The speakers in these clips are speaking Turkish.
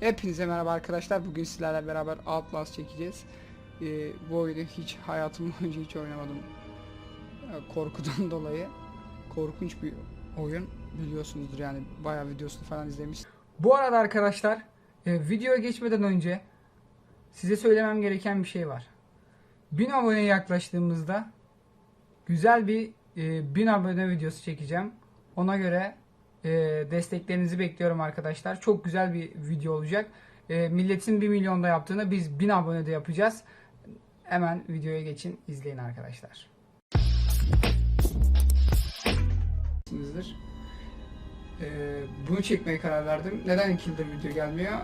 Hepinize merhaba arkadaşlar. Bugün sizlerle beraber Outlast çekeceğiz. Ee, bu oyunu hiç hayatım boyunca hiç oynamadım. Ee, korkudan dolayı. Korkunç bir oyun. Biliyorsunuzdur yani bayağı videosunu falan izlemiş. Bu arada arkadaşlar e, videoya geçmeden önce size söylemem gereken bir şey var. 1000 aboneye yaklaştığımızda güzel bir e, 1000 abone videosu çekeceğim. Ona göre e, desteklerinizi bekliyorum arkadaşlar. Çok güzel bir video olacak. E, milletin 1 milyonda yaptığını biz 1000 abonede yapacağız. Hemen videoya geçin izleyin arkadaşlar. Sizdir. E, bunu çekmeye karar verdim. Neden 2 yıldır video gelmiyor?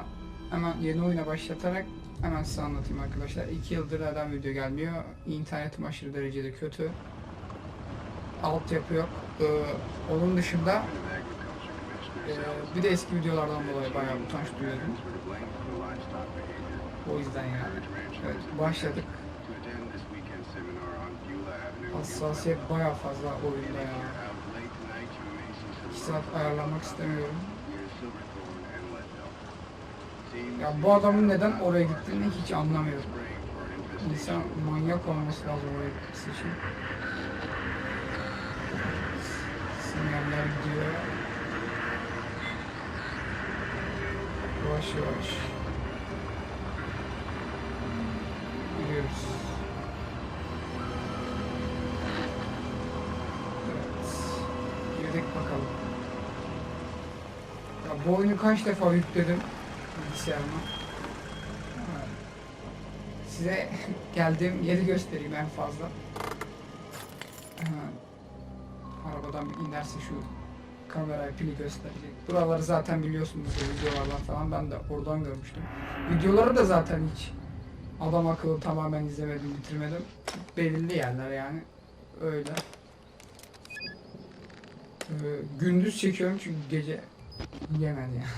Hemen yeni oyuna başlatarak hemen size anlatayım arkadaşlar. 2 yıldır neden video gelmiyor? İnternetim aşırı derecede kötü. Altyapı yok. E, onun dışında ee, bir de eski videolardan dolayı bayağı utanç duyuyordum. O yüzden yani. Evet, başladık. Hassasiyet bayağı fazla oyunda ya. 2 saat ayarlamak istemiyorum. Ya bu adamın neden oraya gittiğini hiç anlamıyorum. İnsan manyak olması lazım oraya gitmesi için. Sinyaller gidiyor. Yavaş yavaş. Gidiyoruz. Evet. Girdik bakalım. Ya bu oyunu kaç defa yükledim bilgisayarıma. Size geldiğim yeri göstereyim en fazla. Ha. Arabadan inerse şu kamera pili gösterecek. Buraları zaten biliyorsunuz videolardan falan ben de oradan görmüştüm. Videoları da zaten hiç adam akıllı tamamen izlemedim, bitirmedim. Belirli yerler yani. Öyle. Ee, gündüz çekiyorum çünkü gece yemedi yani.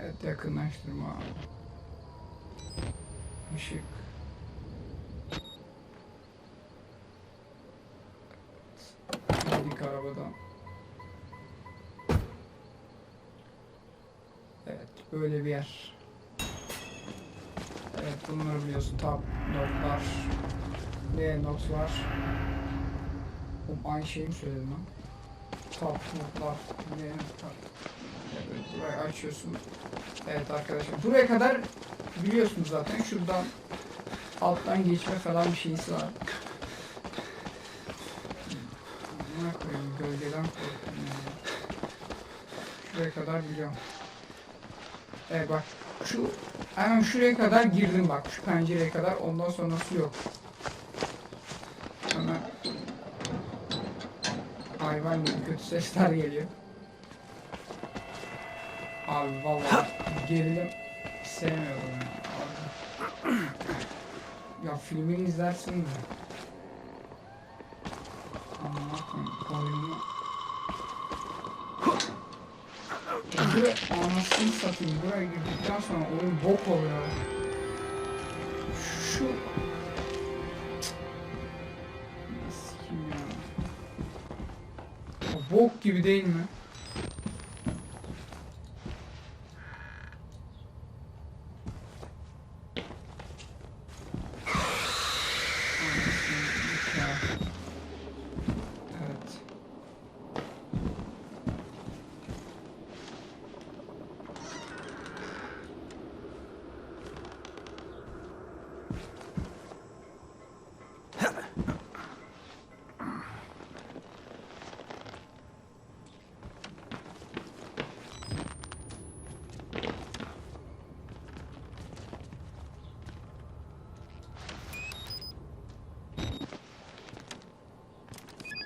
evet yakınlaştırma abi. Işık. Arabadan. Evet, böyle bir yer. Evet, bunları biliyorsun. Tab, notlar, ne not var. Oğlum aynı şeyi mi söyledim lan? Tab, notlar, ne notlar. Evet, burayı açıyorsun. Evet arkadaşlar, buraya kadar biliyorsunuz zaten. Şuradan alttan geçme falan bir şeysi var. Amına koyayım gölgeden korktum kadar biliyorum. Evet bak şu hemen şuraya kadar girdim bak şu pencereye kadar ondan sonrası yok. Hemen hayvan gibi kötü sesler geliyor. Abi vallahi gerilim sevmiyorum ya. Abi. Ya filmini izlersin de. Anlatmayın oyunu. Buraya anasını satayım. Buraya girdikten sonra oyun bok oluyor. Şu... Sikim ya. O bok gibi değil mi? Anasını ya. Evet.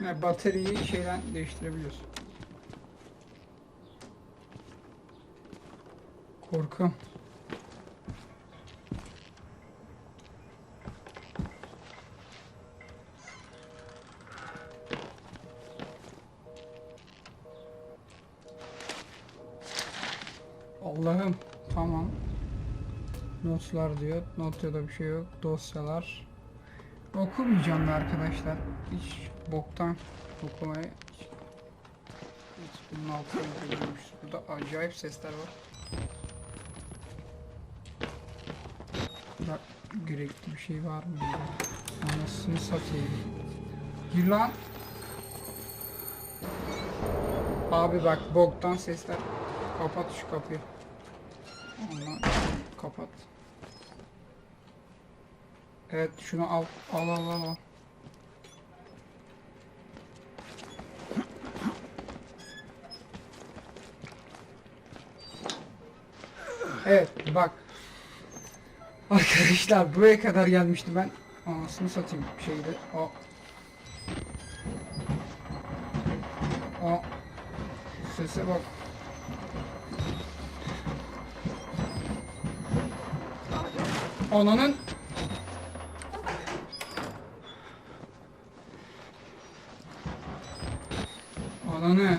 Yani bataryayı şeyden değiştirebiliyorsun. Korku. Allah'ım tamam. Notlar diyor. Notta da bir şey yok. Dosyalar. Okumayacağım da arkadaşlar. Hiç boktan okumaya hiç, hiç Bunun altına koyulmuş. Burada acayip sesler var. Bak gerekli bir şey var mı? Anasını satayım. Gir lan. Abi bak boktan sesler. Kapat şu kapıyı. Allah kapat. Evet şunu al al al al. Evet bak. Arkadaşlar buraya kadar gelmiştim ben. Anasını satayım şeyde. O. O. Sese bak. Ananın Ananı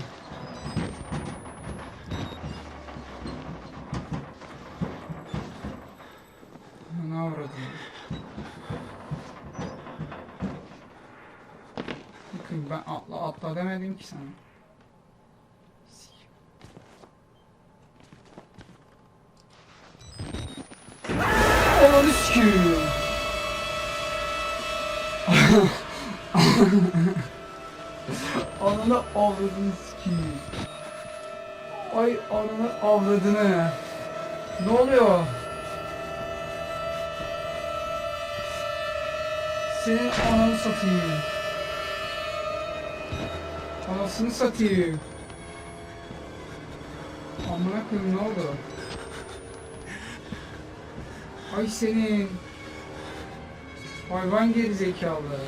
avradı Bakın ben atla atla demedim ki sana. Ananı avradını sikeyim. Ay ananı avradını. Ne oluyor? Senin ananı satayım. Anasını satayım. Amına koyayım ne oldu? Ay senin. Hayvan geri zekalı.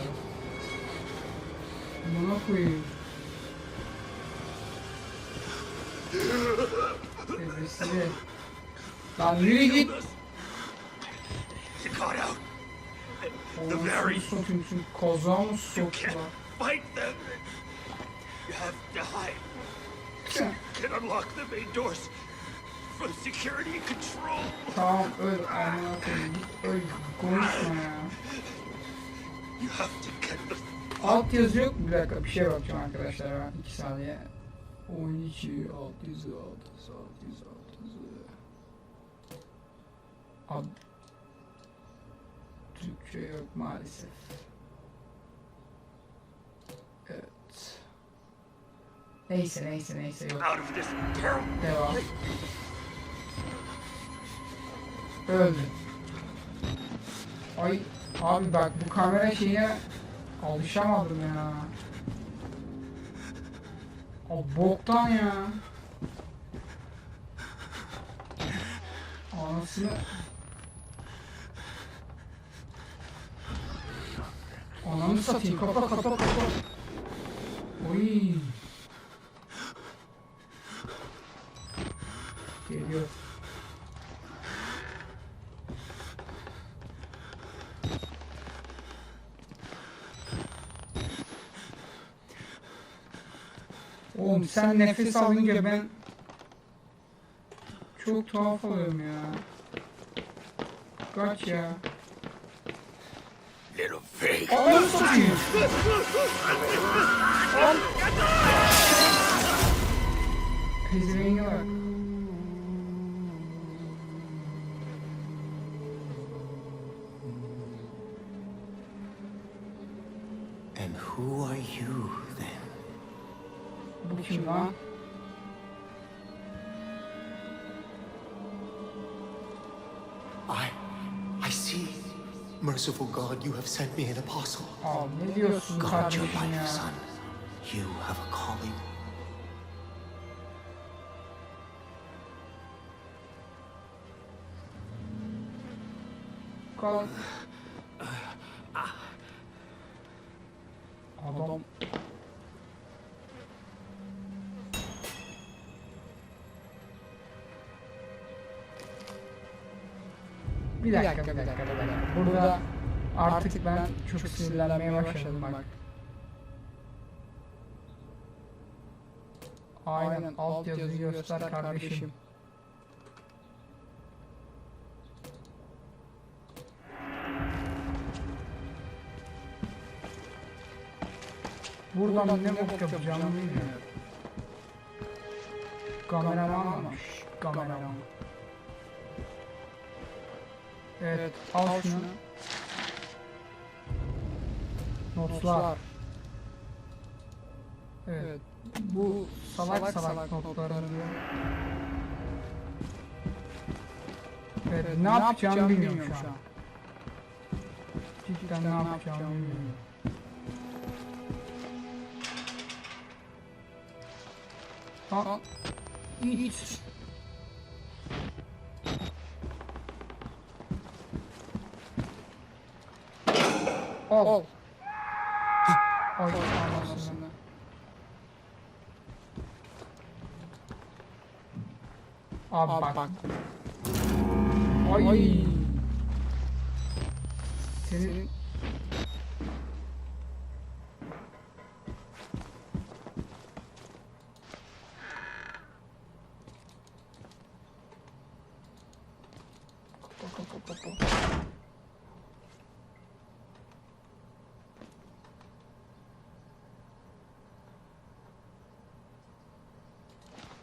Amına koyayım. Tebessüle. Lan yürü git. Anasını satayım şu kozağı mı them. You have to hide and unlock the main doors from security control. Tamam öl amına koyayım öl konuşma ya. You have to get the Alt yazı yok mu? Bir dakika bir şey bakacağım arkadaşlar ben 2 saniye. Oyun içi alt yazı alt yazı alt yazı alt yazı. Ad... Türkçe yok maalesef. Evet. Neyse neyse neyse yok. out of this terrible. Devam. Öldü. Ay abi bak bu kamera şeyine alışamadım ya. O boktan ya. Anasını Ananı satayım kapa kapa kapa. Oy. Geliyor. Oğlum sen nefes alınca ben çok tuhaf oluyorum ya. Kaç ya. Little fake. Ananı satayım. Pezevenge bak. And who are you then? Bu kim? I, I see. Merciful God, you have sent me an apostle. Abi ne diyorsun Guard your kardeşim ya? life, son. You have a calling. Kal. Bir dakika, bir dakika, bir dakika. Burada artık ben çok sinirlenmeye başladım bak. Aynen alt yazıyı göster kardeşim. Buradan ne bok yapacağımı bilmiyorum. Kameraman mı? Şşş, Kameraman. Evet, al şunu. Notlar. Evet. Bu salak salak, notların diyor. Evet, ne, yapacağımı bilmiyorum şu an. Cidden ne yapacağımı bilmiyorum. Al. İç. Ol. Ay anasını. Abi bak. Ay. Senin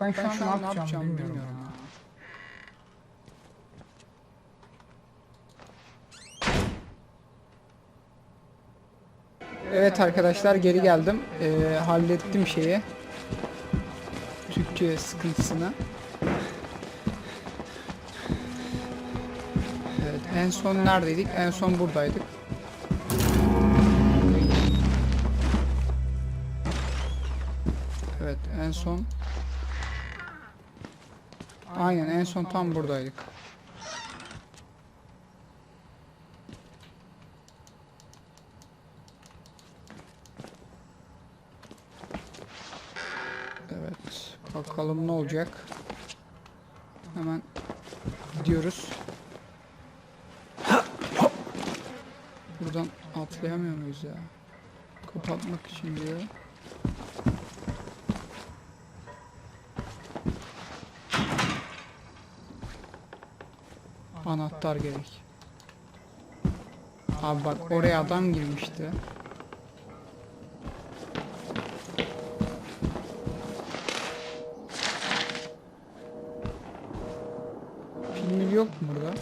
Ben şu, an, ne yapacağım, bilmiyorum, ya. Evet arkadaşlar geri geldim. Ee, hallettim şeyi. Türkçe sıkıntısını. Evet en son neredeydik? En son buradaydık. Evet en son Aynen en son tam buradaydık. Evet bakalım ne olacak. Hemen gidiyoruz. Buradan atlayamıyor muyuz ya? Kapatmak için diyor. Anahtar gerek. Abi bak oraya adam girmişti. Pil yok mu burada?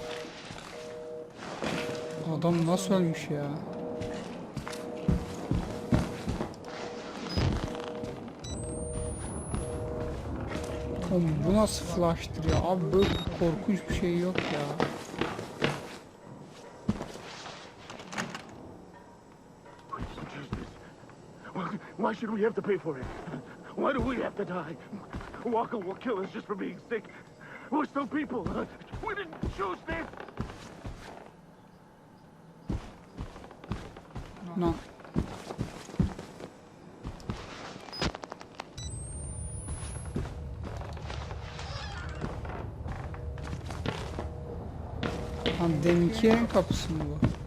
Adam nasıl ölmüş ya? Oğlum bu nasıl flash'tır ya? Abi böyle korkunç bir şey yok ya. Why should we have to pay for it? Why do we have to die? Walker will kill us just for being sick. We're still people. We didn't choose this. No. Lan deminki kapısı mı bu?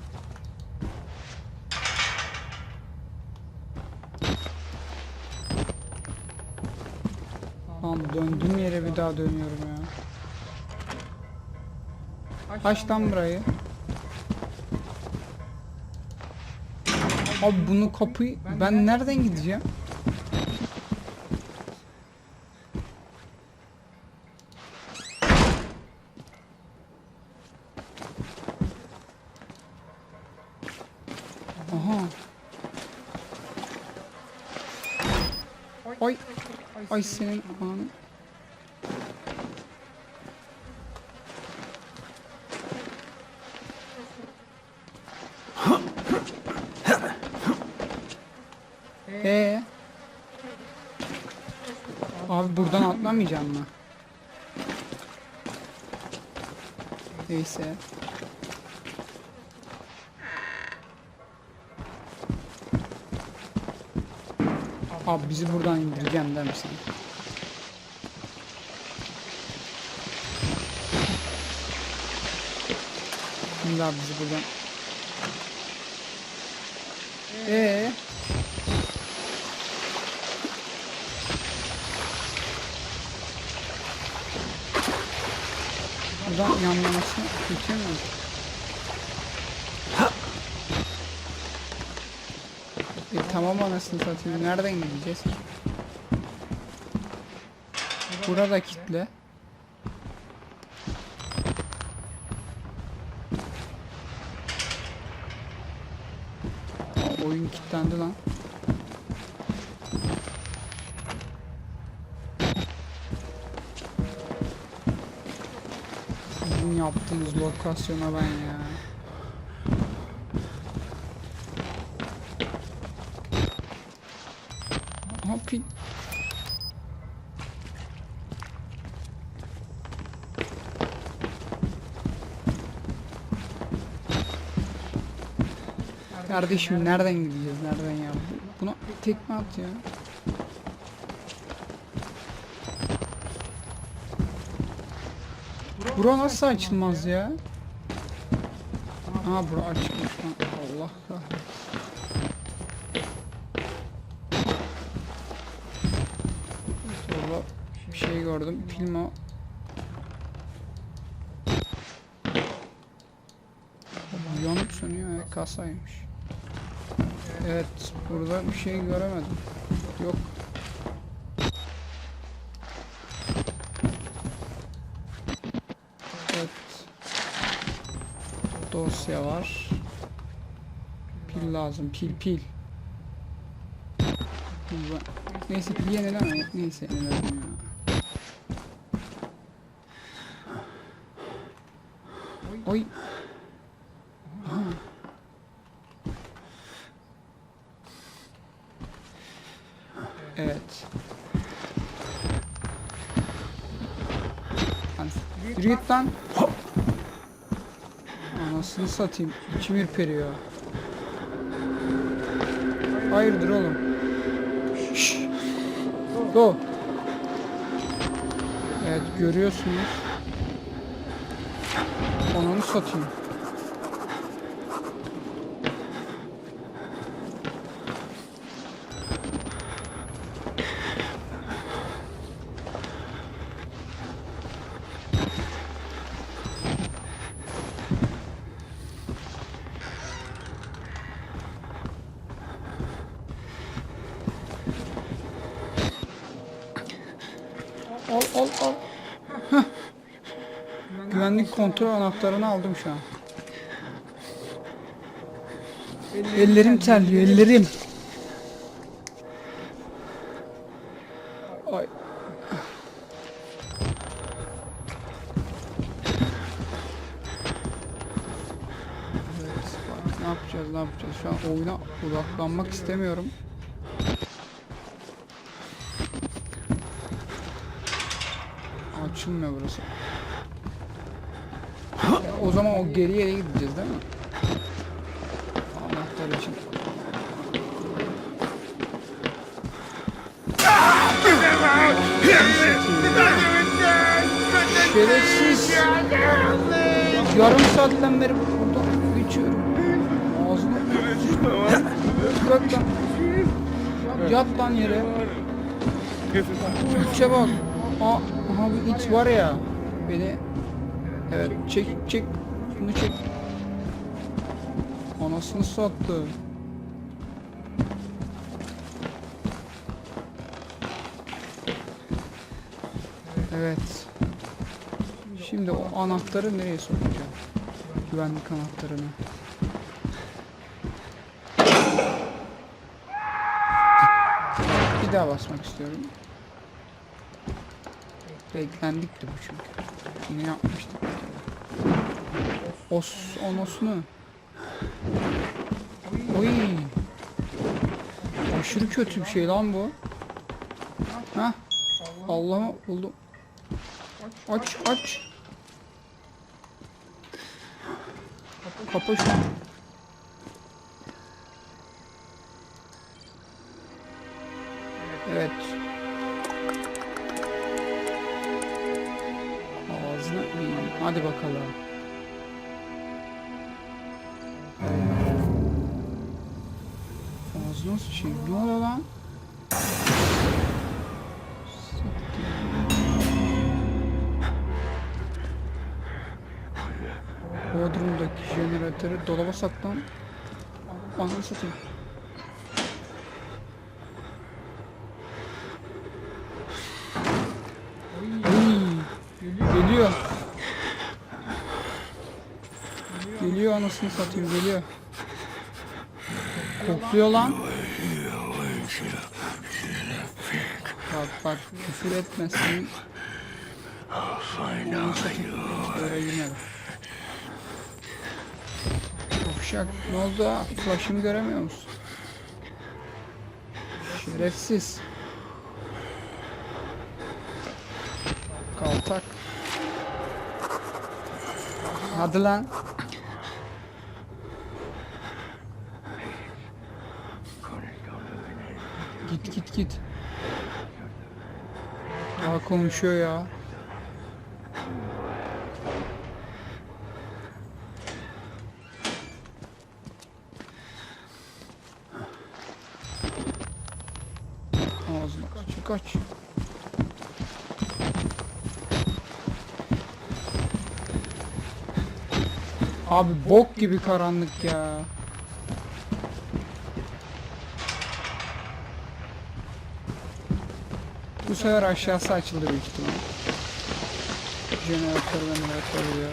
Döndüğüm yere bir daha dönüyorum ya. Aç lan burayı. Abi bunu kapıyı ben nereden gideceğim? Ay. Ay senin anı. Ee. Abi buradan atlamayacağım mı? Neyse. Abi bizi buradan indireceksin değil mi sen? Şimdi abi bizi buradan... Ee. Buradan yanlaması kötü mü? E tamam anasını satayım. Nereden gideceğiz? Burada kitle. Oyun kilitlendi lan. Sizin yaptığınız lokasyona ben ya. Pil. Kardeşim nereden gideceğiz? Nereden ya? Bu- Buna tekme at ya. Bura nasıl açılmaz ya? Aha bura açılmış lan. Allah kahretsin. Orada bir şey gördüm. Pilma. Yanıp sönüyor ya. Kasaymış. Evet. Burada bir şey göremedim. Yok. Evet. Dosya var. Pil lazım. Pil pil. Neyse pil yenileme. Neyse yeniledim ya. Oy. Evet. Yürü git lan. Anasını satayım. İçim ürperiyor. Hayırdır oğlum? Şşş. Go. Evet görüyorsunuz. Ananı satayım. Al al al. Heh. Güvenlik kontrol anahtarını aldım şu an. Ellerim terliyor ellerim. Ay. Ne yapacağız ne yapacağız şu an oyuna odaklanmak istemiyorum. Açılmıyor burası. O zaman o geri yere gideceğiz değil mi? Anahtar için. Şerefsiz. Yarım saatten beri burada geçiyorum. Ağzına Bırak lan. Yat lan yere. İçe bak. Aa, bu iç var ya. Beni Evet çek çek. Bunu çek. Anasını sattı. Evet. Şimdi o anahtarı nereye sokacağım? Güvenlik anahtarını. Bir daha basmak istiyorum. Beklendik de bu çünkü. Yine yapmıştık. Os, onosunu. Oy. Aşırı kötü bir şey lan bu. Ha? Allah'ım buldum. Aç aç. Kapa şunu. Evet. Ağzına. Hadi bakalım. Ağzına sıçayım. Ne oluyor lan? Bodrum'daki jeneratörü dolaba saklan. Ananı satayım. Geliyor. Geliyor anasını satayım geliyor. Kokluyor lan. Bak küfür etmesin. Onu. Böyle girmedi. Uşak ne oldu ha? Flash'ımı göremiyor musun? Şerefsiz. Kaltak. Hadi lan. Git git git. Daha konuşuyor ya. Ağzına kaç kaç. Abi bok gibi karanlık ya. Sefer aşağısı açıldı büyük ihtimal. Jeneratör jeneratör diyor.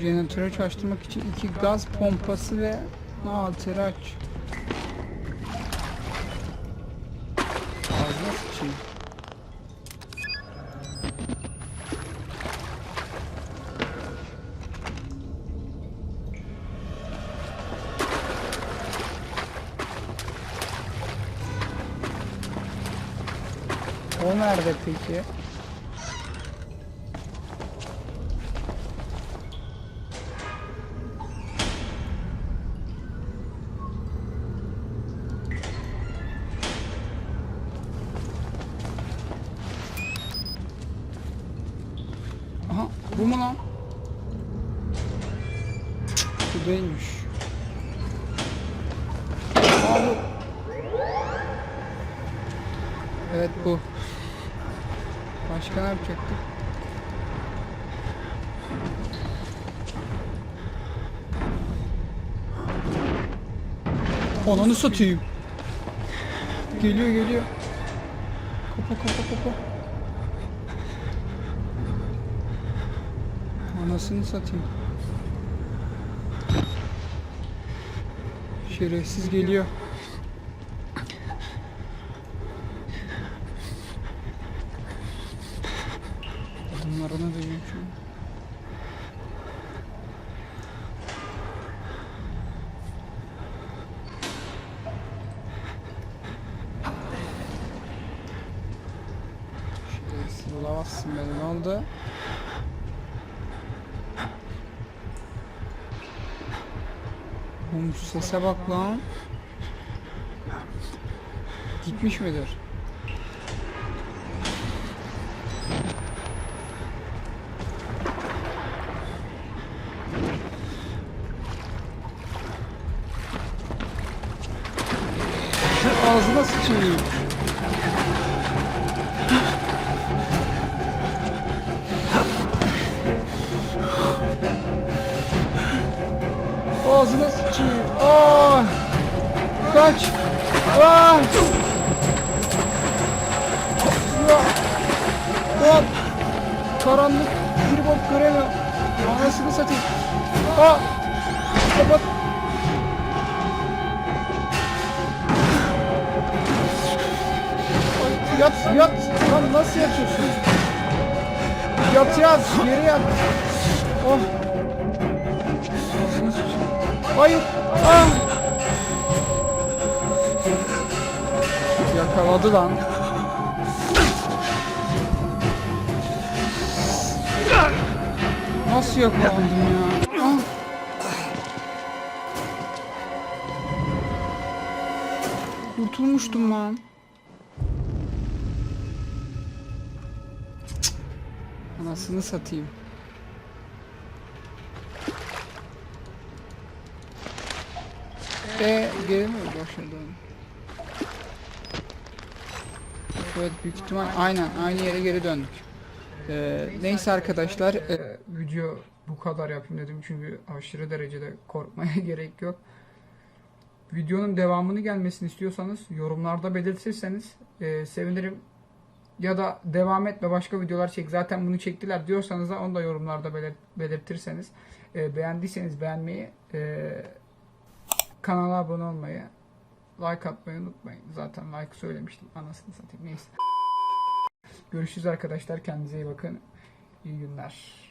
Jeneratörü çalıştırmak için iki gaz pompası ve alteraç. Ağzına sıçayım. O nerede peki? Bu. Evet bu. Başka ne yapacaktık? Ananı satayım. Geliyor geliyor. Kapa kapa kapa. Anasını satayım. Şerefsiz geliyor. Adımlarına şu an. Şerefsiz bulamazsın beni oldu? Oğlum şu sese bak lan. Gitmiş midir? Yat yat. Geri yat. Oh. Hayır. Ah. Yakaladı lan. Nasıl yakalandım ya? Ah. Kurtulmuştum lan. Anasını satayım. E geri mi başladı? Evet büyük ihtimal aynen aynı yere geri döndük. Ee, neyse arkadaşlar e, video bu kadar yapayım dedim çünkü aşırı derecede korkmaya gerek yok. Videonun devamını gelmesini istiyorsanız yorumlarda belirtirseniz e, sevinirim. Ya da devam etme başka videolar çek zaten bunu çektiler diyorsanız da onu da yorumlarda belir- belirtirseniz e, beğendiyseniz beğenmeyi e, kanala abone olmayı like atmayı unutmayın. Zaten like söylemiştim anasını satayım neyse. Görüşürüz arkadaşlar kendinize iyi bakın. İyi günler.